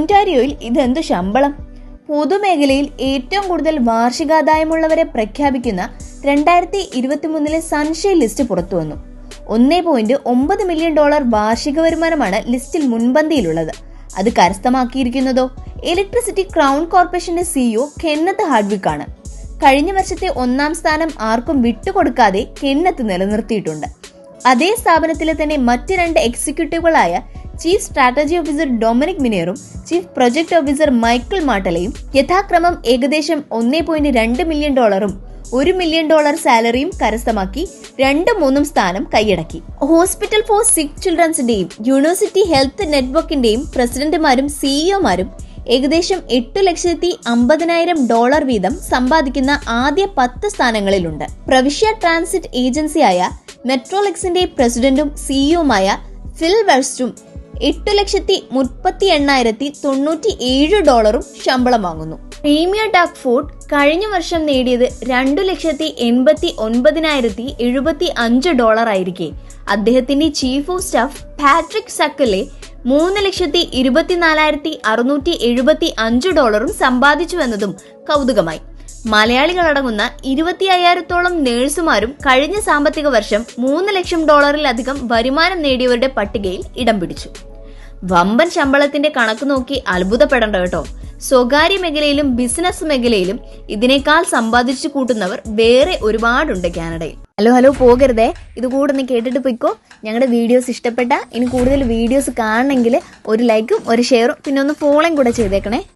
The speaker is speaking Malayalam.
ഓന്റാരിയോയിൽ ഇതെന്തു ശമ്പളം? പൊതുമേഖലയിൽ ഏറ്റവും കൂടുതൽ വാർഷികാദായമുള്ളവരെ പ്രഖ്യാപിക്കുന്ന രണ്ടായിരത്തി ഇരുപത്തിമൂന്നിലെ സൺഷൈ ലിസ്റ്റ് പുറത്തുവന്നു. ഒന്നേ പോയിന്റ് ഒമ്പത് മില്യൺ ഡോളർ വാർഷിക വരുമാനമാണ് ലിസ്റ്റിൽ മുൻപന്തിയിലുള്ളത്. അത് കരസ്ഥമാക്കിയിരിക്കുന്നതോ? ഇലക്ട്രിസിറ്റി ക്രൗൺ കോർപ്പറേഷന്റെ സിഇഒ കെന്നത്ത് ഹാർഡ്വിക് ആണ് കഴിഞ്ഞ വർഷത്തെ ഒന്നാം സ്ഥാനം ആർക്കും വിട്ടുകൊടുക്കാതെ കെന്നത്ത് നിലനിർത്തിയിട്ടുണ്ട്. അതേ സ്ഥാപനത്തിലെ തന്നെ മറ്റ് രണ്ട് എക്സിക്യൂട്ടീവുകളായ ചീഫ് സ്ട്രാറ്റജി ഓഫീസർ ഡൊമിനിക് മിനേറും ചീഫ് പ്രൊജക്ട് ഓഫീസർ മൈക്കിൾ മാട്ടലയും യഥാക്രമം ഏകദേശം ഒന്നേ പോയിന്റ് രണ്ട് മില്യൺ ഡോളറും ഒരു മില്യൺ ഡോളർ സാലറിയും കരസ്ഥമാക്കി രണ്ടും മൂന്നും സ്ഥാനം കൈയടക്കി. ഹോസ്പിറ്റൽ ഫോർ സിക്ക് ചിൽഡ്രൻസിന്റെയും യൂണിവേഴ്സിറ്റി ഹെൽത്ത് നെറ്റ്വർക്കിന്റെയും പ്രസിഡന്റുമാരും സിഇഒമാരും ഏകദേശം എട്ടു ലക്ഷത്തി അമ്പതിനായിരം ഡോളർ വീതം സമ്പാദിക്കുന്ന ആദ്യ പത്ത് സ്ഥാനങ്ങളിലുണ്ട്. പ്രവിശ്യ ട്രാൻസിറ്റ് ഏജൻസിയായ മെട്രോലെക്സിന്റെ പ്രസിഡന്റും സിഇഒമായ ഫിൽ വെർസ്റ്റും എട്ടു ലക്ഷത്തി മുപ്പത്തി എണ്ണായിരത്തി തൊണ്ണൂറ്റി ഏഴ് ഡോളറും ശമ്പളം വാങ്ങുന്നു. പ്രീമിയർ ഡാക് ഫോർഡ് കഴിഞ്ഞ വർഷം നേടിയത് രണ്ടു ലക്ഷത്തി എൺപത്തി ഒൻപതിനായിരത്തി എഴുപത്തി അഞ്ച് ഡോളർ ആയിരിക്കെ. അദ്ദേഹത്തിന്റെ ചീഫ് ഓഫ് സ്റ്റാഫ് പാട്രിക് സക്കലെ മൂന്ന് ലക്ഷത്തി ഇരുപത്തിനാലായിരത്തി അറുന്നൂറ്റി എഴുപത്തി അഞ്ച് ഡോളറും സമ്പാദിച്ചുവെന്നതും കൗതുകമായി. മലയാളികളടങ്ങുന്ന ഇരുപത്തി അയ്യായിരത്തോളം നേഴ്സുമാരും കഴിഞ്ഞ സാമ്പത്തിക വർഷം മൂന്ന് ലക്ഷം ഡോളറിലധികം വരുമാനം നേടിയവരുടെ പട്ടികയിൽ ഇടം പിടിച്ചു. വമ്പൻ ശമ്പളത്തിന്റെ കണക്ക് നോക്കി അത്ഭുതപ്പെടേണ്ട കേട്ടോ. സ്വകാര്യ മേഖലയിലും ബിസിനസ് മേഖലയിലും ഇതിനേക്കാൾ സമ്പാദിച്ചു കൂട്ടുന്നവർ വേറെ ഒരുപാടുണ്ട് കാനഡയിൽ. ഹലോ ഹലോ പോകരുതേ. ഇത് കൂടെ ഒന്ന് കേട്ടിട്ട് പോയിക്കോ. ഞങ്ങളുടെ വീഡിയോസ് ഇഷ്ടപ്പെട്ട ഇനി കൂടുതൽ വീഡിയോസ് കാണണമെങ്കിൽ ഒരു ലൈക്കും ഒരു ഷെയറും പിന്നെ ഒന്ന് ഫോളോയും കൂടെ ചെയ്തേക്കണേ.